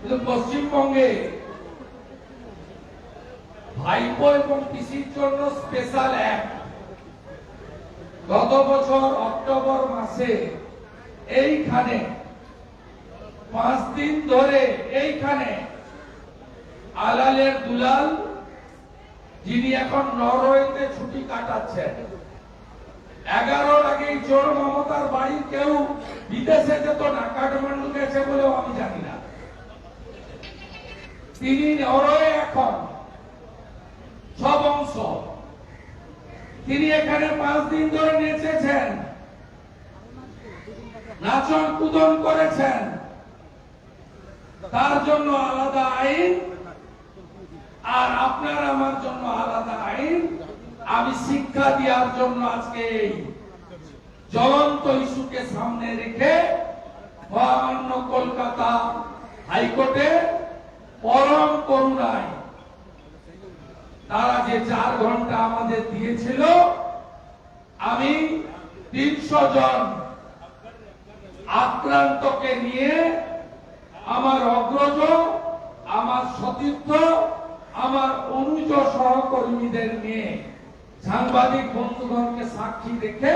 কিন্তু পশ্চিমবঙ্গে ভাইপো এবং পিসির জন্য স্পেশাল অ্যাক্ট গত বছর অক্টোবর মাসে এইখানে পাঁচ দিন ধরে এইখানে আলালের দুলাল, যিনি এখন নরওয়েতে ছুটি কাটাচ্ছেন। এগারোর আগে চোর মমতার বাড়ি কেউ বিদেশে যেত না, কাঠমান্ডু গেছে বলেও আমি জানি না। তিনি এখন সব অংশ। তিনি এখানে পাঁচ দিন ধরে নেচেছেন। নাচন, কুদন করেছেন। তার জন্য আলাদা আইন। আর আপনার আমার জন্য আলাদা আইন। আমি শিক্ষা দেওয়ার জন্য আজকে এই জ্বলন্ত ইস্যুকে সামনে রেখে মহামান্য কলকাতা হাইকোর্টে পরম করুণায়। তারা যে চার ঘণ্টা আমাদের দিয়েছিল, আমি তিনশো জন আক্রান্তকে নিয়ে আমার অগ্রজ, আমার সতীর্থ, আমার অনুজ সহকর্মীদের নিয়ে সাংবাদিক বন্ধুগণকে সাক্ষী রেখে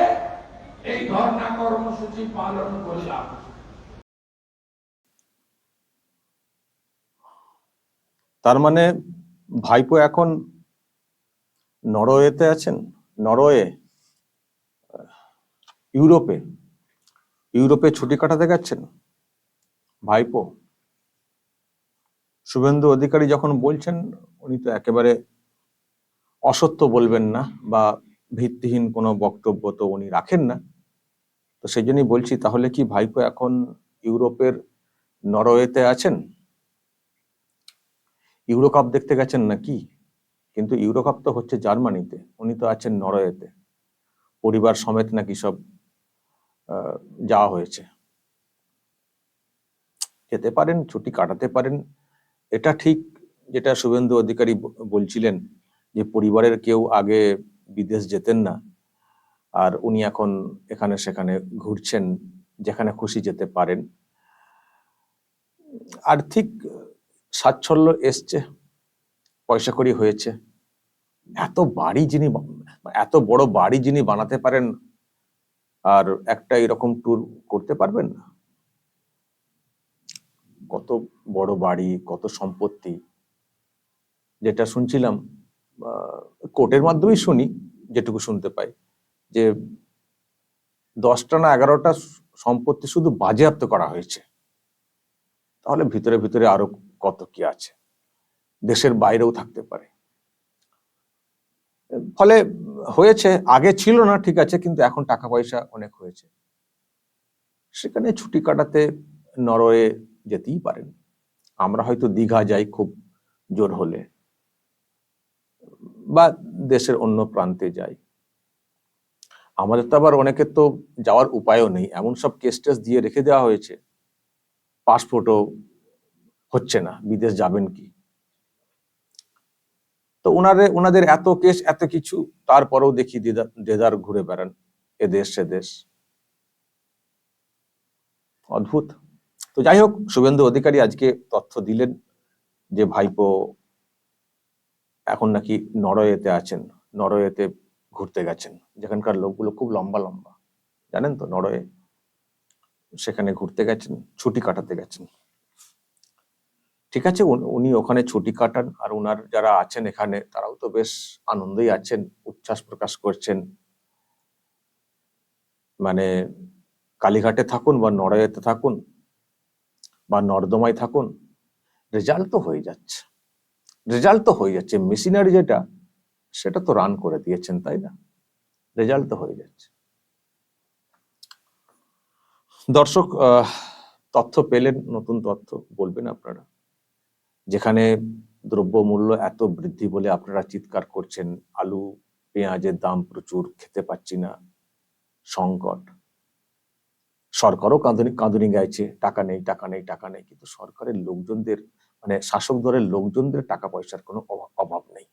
এই ধর্ণা কর্মসূচি পালন করলাম। তার মানে ভাইপো এখন নরওয়েতে আছেন? নরওয়ে, ইউরোপে। ইউরোপে ছুটি কাটাতে গেছেন? ভাইপো। শুভেন্দু অধিকারী যখন বলছেন, উনি তো একেবারে অসত্য বলবেন না বা ভিত্তিহীন কোনো বক্তব্য তো উনি রাখেন না। তো সেই জন্যই বলছি, তাহলে কি ভাইপো এখন ইউরোপের নরওয়েতে আছেন? ইউরো কাপ দেখতে গেছেন নাকি? কিন্তু ইউরো কাপ তো হচ্ছে জার্মানিতে, উনি তো আছেন নরওয়েতে। পরিবার সমেত নাকি সব যাওয়া হয়েছে। যেতে পারেন, ছুটি কাটাতে পারেন। এটা ঠিক যেটা শুভেন্দু অধিকারী বলছিলেন, যে পরিবারের কেউ আগে বিদেশ যেতেন না, আর উনি এখন এখানে সেখানে ঘুরছেন, যেখানে খুশি যেতে পারেন। আর্থিক সাচ্ছল্য এসছে, পয়সা করি হয়েছে। এত বাড়ি যিনি এত বড় বাড়ি যিনি বানাতে পারেন, আর একটা এরকম ট্যুর করতে পারবেন না? কত বড় বাড়ি, কত সম্পত্তি। যেটা শুনছিলাম কোর্টের মাধ্যমেই শুনি, যেটুকু শুনতে পাই, যে দশটা না এগারোটা সম্পত্তি শুধু বাজেয়াপ্ত করা হয়েছে। তাহলে ভিতরে ভিতরে আরও কত কি আছে। দেশের বাইরেও থাকতে পারে। ফলে হয়েছে, আগে ছিল না, ঠিক আছে, কিন্তু এখন টাকা পয়সা অনেক হয়েছে। সেখানে ছুটি কাটাতে নরওয়ে যেতেই পারেন। আমরা হয়তো দীঘা যাই খুব জোর হলে, বা দেশের অন্য প্রান্তে যাই। আমাদের তো আবার অনেকের তো যাওয়ার উপায়ও নেই। এমন সব কেস টেস দিয়ে রেখে দেওয়া হয়েছে। পাসপোর্টও হচ্ছে না, বিদেশ যাবেন কি? তো ওনারে ওনাদের এত কেস, এত কিছু, তারপরেও দেখি দেদার ঘুরে বেড়ান, এদেশ সে দেশ অদ্ভুত। তো যাই হোক, শুভেন্দু অধিকারী আজকে তথ্য দিলেন যে ভাইপো এখন নাকি নরওয়েতে আছেন, নরওয়েতে ঘুরতে গেছেন। যেখানকার লোকগুলো খুব লম্বা লম্বা। জানেন তো, নরওয়ে, সেখানে ঘুরতে গেছেন, ছুটি কাটাতে গেছেন। ঠিক আছে, উনি- ওখানে ছুটি কাটান আর ওনার যারা আছেন এখানে, তারাও তো বেশ আনন্দেই আছেন, উচ্ছ্বাস প্রকাশ করছেন। মানে কালীঘাটে থাকুন বা নড়াইতে থাকুন বা নর্দমায় থাকুন রেজাল্ট তো হয়ে যাচ্ছে। রেজাল্ট তো হয়ে যাচ্ছে মেশিনারি যেটা, সেটা তো রান করে দিয়েছেন, তাই না? রেজাল্ট তো হয়ে যাচ্ছে। দর্শক তথ্য পেলেন, নতুন তথ্য বলবেন আপনারা। যেখানে দ্রব্যমূল্য এত বৃদ্ধি বলে আপনারা চিৎকার করছেন, আলু, পেঁয়াজের দাম প্রচুর, খেতে পাচ্ছি না, সংকট। সরকারও কাঁদুনি কাঁদুনি গাইছে, টাকা নেই টাকা নেই টাকা নেই, কিন্তু সরকারের লোকজনদের মানে শাসক দলের লোকজনদের টাকা পয়সার কোনো অভা- অভাব নেই।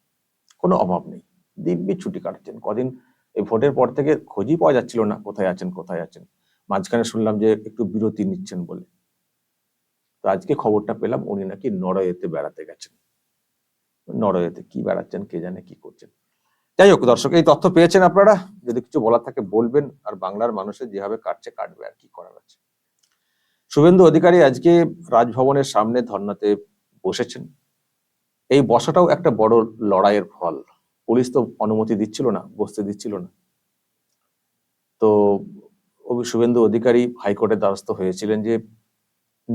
কোনো অভাব নেই। দিব্যি ছুটি কাটাচ্ছেন। কদিন এই ভোটের পর থেকে খোঁজই পাওয়া যাচ্ছিল না, কোথায় আছেন কোথায় আছেন? মাঝখানে শুনলাম যে একটু বিরতি নিচ্ছেন বলে। তো আজকে খবরটা পেলাম, উনি নাকি নরওয়েতে বেড়াতে গেছেন। নরওয়েতে কি বেড়াচ্ছেন, কে জানে কি করছেন। যাই হোক, দর্শক, এই তথ্য পেয়েছেন আপনারা। যদি কিছু বলার থাকে বলবেন, আর বাংলার মানুষের যেভাবে কাটছে, কাটবে আর কি করার আছে। শুভেন্দু অধিকারী আজকে রাজভবনের সামনে ধর্নাতে বসেছেন। এই বসাটাও একটা বড় লড়াইয়ের ফল। পুলিশ তো অনুমতি দিচ্ছিল না, বসতে দিচ্ছিল না। তো শুভেন্দু অধিকারী হাইকোর্টের দ্বারস্থ হয়েছিলেন যে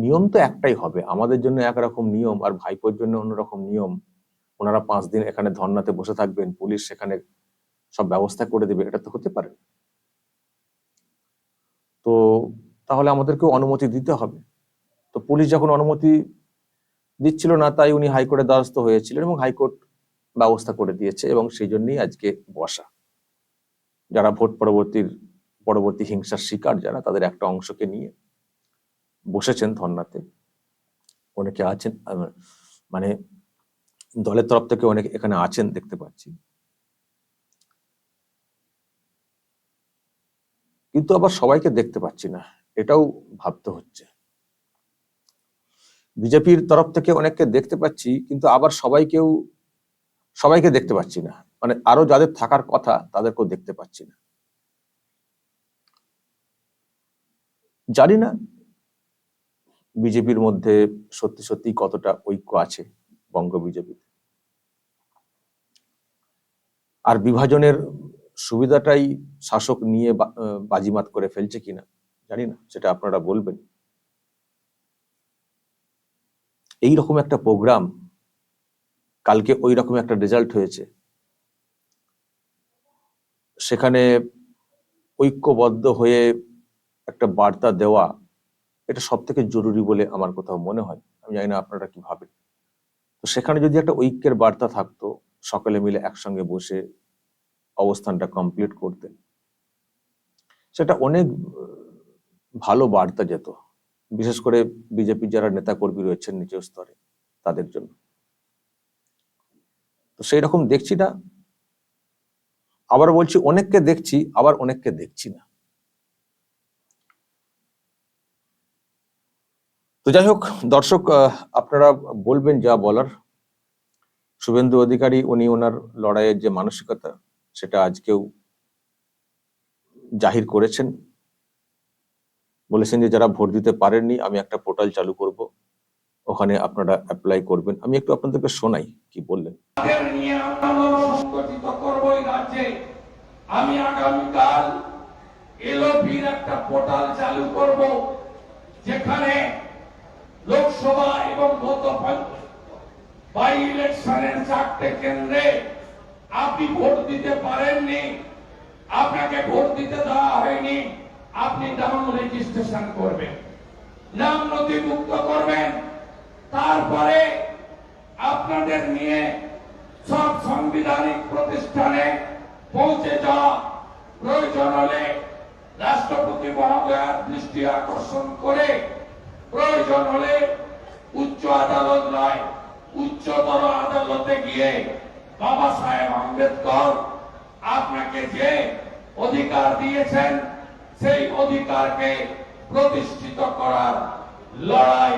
নিয়ম তো একটাই হবে। আমাদের জন্য একরকম নিয়ম আর ভাইপোর জন্য অন্যরকম নিয়ম। ওনারা পাঁচ দিন এখানে ধর্নাতে বসে থাকবেন, পুলিশ সেখানে সব ব্যবস্থা করে দেবে, এটা তো হতে পারে। তো তাহলে আমাদেরকেও অনুমতি দিতে হবে। তো পুলিশ যখন অনুমতি দিচ্ছিল না, তাই উনি হাইকোর্টের দ্বারস্থ হয়েছিলেন এবং হাইকোর্ট ব্যবস্থা করে দিয়েছে এবং সেই জন্যই আজকে বসা। যারা ভোট পরবর্তীর, পরবর্তী হিংসার শিকার, যারা তাদের একটা অংশকে নিয়ে বসেছেন ধর্নাতে। অনেকে আছেন মানে দলের তরফ থেকে অনেকে এখানে আছেন দেখতে পাচ্ছি। কিন্তু আবার সবাইকে দেখতে পাচ্ছি না, এটাও ভাবতে হচ্ছে। বিজেপির তরফ থেকে অনেককে দেখতে পাচ্ছি, কিন্তু আবার সবাইকেও, সবাইকে দেখতে পাচ্ছি না। মানে আরও যাদের থাকার কথা, তাদেরকেও দেখতে পাচ্ছি না। জানি না বিজেপির মধ্যে সত্যি সত্যি কতটা ঐক্য আছে বঙ্গ বিজেপিতে? আর বিভাজনের সুবিধাটাই শাসক নিয়ে বাজিমাত করে ফেলছে কিনা জানি না, সেটা আপনারা বলবেন। এই রকম একটা প্রোগ্রাম, কালকে ওই রকম একটা রেজাল্ট হয়েছে। সেখানে ঐক্যবদ্ধ হয়ে একটা বার্তা দেওয়া এটা সব থেকে জরুরি বলে আমার কোথাও মনে হয়। আমি জানি না আপনারা কি ভাবেন। তো সেখানে যদি একটা ঐক্যের বার্তা থাকতো, সকলে মিলে একসঙ্গে বসে অবস্থানটা কমপ্লিট করতেন সেটা অনেক ভালো বার্তা যেত। বিশেষ করে বিজেপির যারা নেতা কর্মী রয়েছেন নিচের স্তরে, তাদের জন্য। তো সেই রকম দেখছি না। আবার বলছি, অনেককে দেখছি, আবার অনেককে দেখছি না। তো যাই হোক, দর্শক আপনারা বলবেন যা বলার। শুভেন্দু অধিকারী, উনি ওনার লড়াইয়ের যে মানসিকতা, সেটা আজকেও জাহির করেছেন। বলেছেন যে যারা ভোট দিতে পারেননি, আমি একটা পোর্টাল চালু করব। ওখানে আপনারা অ্যাপ্লাই করবেন। আমি একটু আপনাদেরকে শোনাই কি বললেন। আমি আগামীকাল একটা পোর্টাল চালু করব, যেখানে লোকসভা এবং ইলেকশনের চারটে কেন্দ্রে আপনি ভোট দিতে পারেননি, আপনাকে ভোট দিতে দেওয়া হয়নি, আপনি নাম রেজিস্ট্রেশন করবেন, নাম নথিভুক্ত করবেন, তারপরে আপনাদের নিয়ে সব সাংবিধানিক প্রতিষ্ঠানে পৌঁছে যাওয়া প্রয়োজন হলে রাষ্ট্রপতি মহোদয়ের দৃষ্টি আকর্ষণ করে প্রয়োজন হলে উচ্চ আদালত নয়, উচ্চতর আদালতে গিয়ে বাবা সাহেব আম্বেদকর আপনাকে যে অধিকার দিয়েছেন, সেই অধিকারকে প্রতিষ্ঠিত করার লড়াই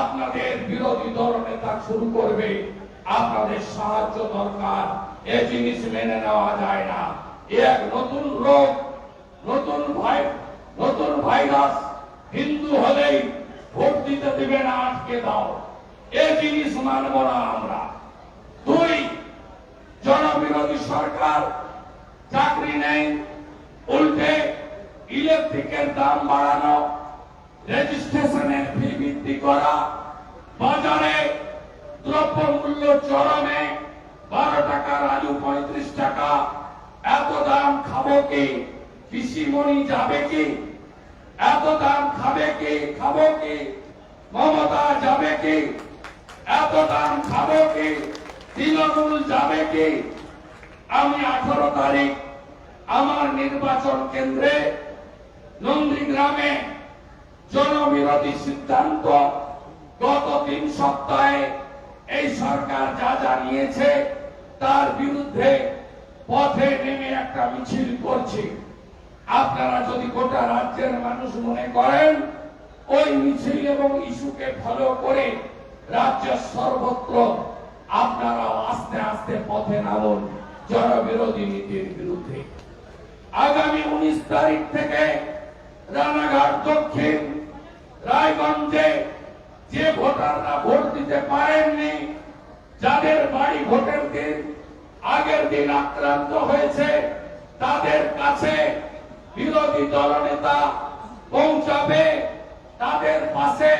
আপনাদের বিরোধী দল নেতা শুরু করবে। আপনাদের সাহায্য দরকার, এ জিনিস মেনে নেওয়া যায় না। এ এক নতুন রোগ, নতুন ভাই, নতুন ভাইরাস, হিন্দু হলেই ভোট দিতে দিবে না, আটকে দাও। এ জিনিস মানব না আমরা। দুই, জনবিরোধী সরকার চাকরি নেই উল্টে ইলেকট্রিকের দাম বাড়ানো রেজিস্ট্রেশনের ফি বৃদ্ধি করা, বাজারে দ্রব্য মূল্য চরমে বারো টাকার আলু পঁয়ত্রিশ টাকা। এত দাম খাব কি? কৃষিমণি যাবে কি? এত দাম খাবে কি, খাব কি? মমতা যাবে কি? এত দাম খাব কি? তৃণমূল যাবে কি? আমি আঠারো তারিখ আমার নির্বাচন কেন্দ্রে নন্দীগ্রামে জনবিরোধী সিদ্ধান্ত গত তিন সপ্তাহে এই সরকার যা যা নিয়েছে তার বিরুদ্ধে পথে নেমে একটা মিছিল করছি। আপনারা যদি গোটা রাজ্যের মানুষ মনে করেন, ওই মিছিল এবং ইস্যুকে ফলো করে রাজ্যের সর্বত্র আপনারা আস্তে আস্তে পথে নামুন জনবিরোধী নীতির বিরুদ্ধে। আগামী উনিশ তারিখ থেকে রানাঘাট দক্ষিণ, রায়গঞ্জে যে ভোটাররা ভোট দিতে পারেননি, যাদের বাড়ি ভোটের দিন আগের দিন আক্রান্ত হয়েছে, তাদের কাছে বিরোধী দলনেতা পৌঁছাবে তাদের পাশে।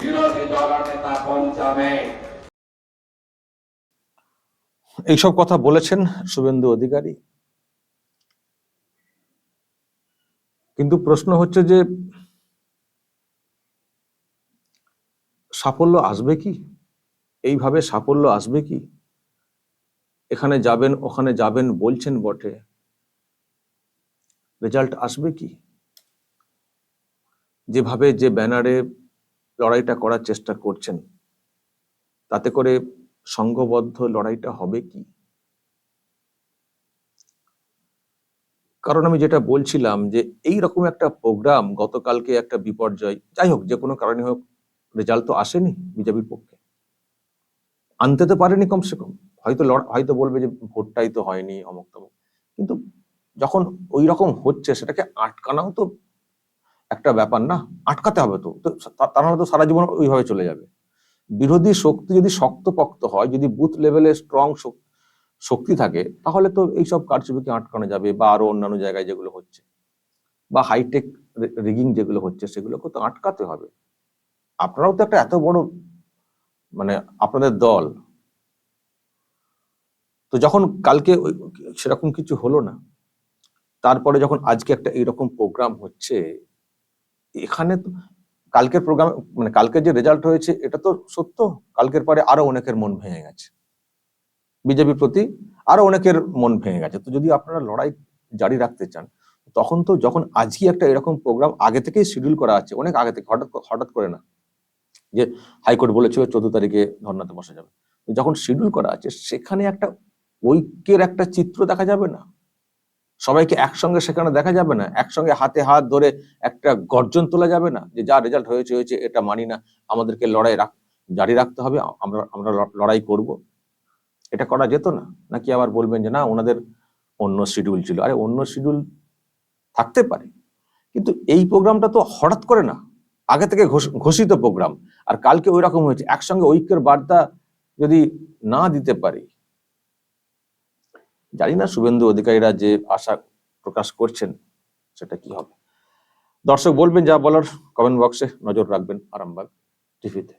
বিরোধী দলনেতা পৌঁছাবে। এইসব কথা বলেছেন শুভেন্দু অধিকারী। কিন্তু প্রশ্ন হচ্ছে যে, সাফল্য আসবে কি? এইভাবে সাফল্য আসবে কি? এখানে যাবেন, ওখানে যাবেন বলছেন বটে। রেজাল্ট আসবে কি? যেভাবে যে ব্যানারে লড়াইটা করার চেষ্টা করছেন, তাতে করে সংঘবদ্ধ লড়াইটা হবে কি? কারণ আমি যেটা বলছিলাম যে এই রকম একটা প্রোগ্রাম গতকালকে একটা বিপর্যয়, যাই হোক, যে কোনো কারণে হোক, রেজাল্ট তো আসেনি বিজেপির পক্ষে। আনতে তো পারেনি কমসে কম, হয়তো হয়তো বলবে যে ভোটটাই তো হয়নি অমুক তমুক কিন্তু যখন ওই রকম হচ্ছে সেটাকে আটকানাও তো একটা ব্যাপার না, আটকাতে হবে তো। তো নাহলে তো সারা জীবন ওইভাবে চলে যাবে। বিরোধী শক্তি যদি শক্তপোক্ত হয়, যদি বুথ লেভেলে স্ট্রং শক্তি থাকে, তাহলে তো এইসব কারচুপিকে আটকানো যাবে বা আরও অন্যান্য জায়গায় যেগুলো হচ্ছে। বা হাইটেক রিগিং যেগুলো হচ্ছে সেগুলোকে তো আটকাতে হবে। আপনারাও তো একটা এত বড় মানে আপনাদের দল। তো যখন কালকে সেরকম কিছু হলো না। তারপরে যখন আজকে একটা এইরকম প্রোগ্রাম হচ্ছে, এখানে তো কালকের প্রোগ্রাম মানে কালকে যে রেজাল্ট হয়েছে, এটা তো সত্য। কালকের পরে আরও অনেকের মন ভেঙে গেছে। বিজেপির প্রতি আরও অনেকের মন ভেঙে গেছে। তো যদি আপনারা লড়াই জারি রাখতে চান, তখন তো যখন আজকে একটা এরকম প্রোগ্রাম আগে থেকেই শিডিউল করা আছে, অনেক আগে থেকে, হঠাৎ হঠাৎ করে না, যে হাইকোর্ট বলেছিল চোদ্দ তারিখে ধর্নাতে বসা যাবে। যখন শিডিউল করা আছে, সেখানে একটা ঐক্যের একটা চিত্র দেখা যাবে না? সবাইকে একসঙ্গে সেখানে দেখা যাবে না। একসঙ্গে হাতে হাত ধরে একটা গর্জন তোলা যাবে না যে যা রেজাল্ট হয়েছে হয়েছে, এটা মানি না। আমাদেরকে লড়াই রাখ, জারি রাখতে হবে। আমরা আমরা লড়াই করব। এটা করা যেত না। নাকি আবার বলবেন যে না, ওনাদের অন্য শিডিউল ছিল। আরে, অন্য শিডিউল থাকতে পারে। কিন্তু এই প্রোগ্রামটা তো হঠাৎ করে না। আগে থেকে ঘোষ- ঘোষিত প্রোগ্রাম আর কালকে ওই রকম হয়েছে। একসঙ্গে ঐক্যের বার্তা যদি না দিতে পারি জানি না শুভেন্দু অধিকারীরা যে আশা প্রকাশ করছেন, সেটা কি হবে? দর্শক বলবেন, যা বলার কমেন্ট বক্সে নজর রাখবেন আরামবাগ টিভিতে